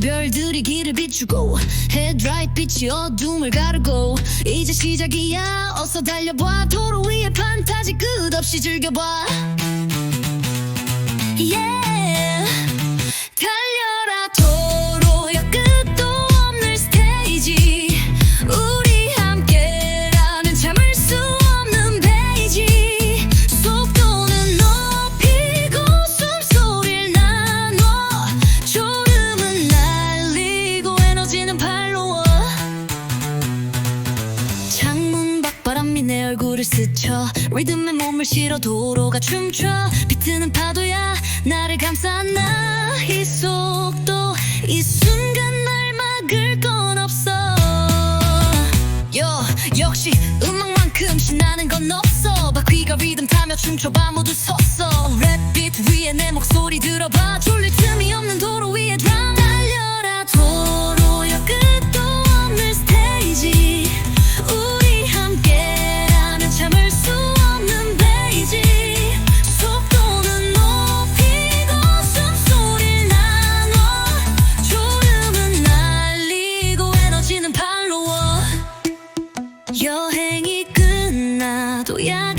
별들이 길을 비추고 헤드라이트 빛이 어둠을 가르고 이제 시작이야. 어서 달려봐. 도로 위에 판타지 끝없이 즐겨봐. Yeah. 얼굴을 스쳐 리듬에 몸을 실어 도로가 춤춰. 비트는 파도야 나를 감싸. 나이 속도 이 순간 날 막을 건 없어. 요 역시 음악만큼 신나는 건 없어. 바퀴가 리듬 타며 춤춰봐 모두 섰어. 랩빛 위에 내 목소리 들어봐 Yeah.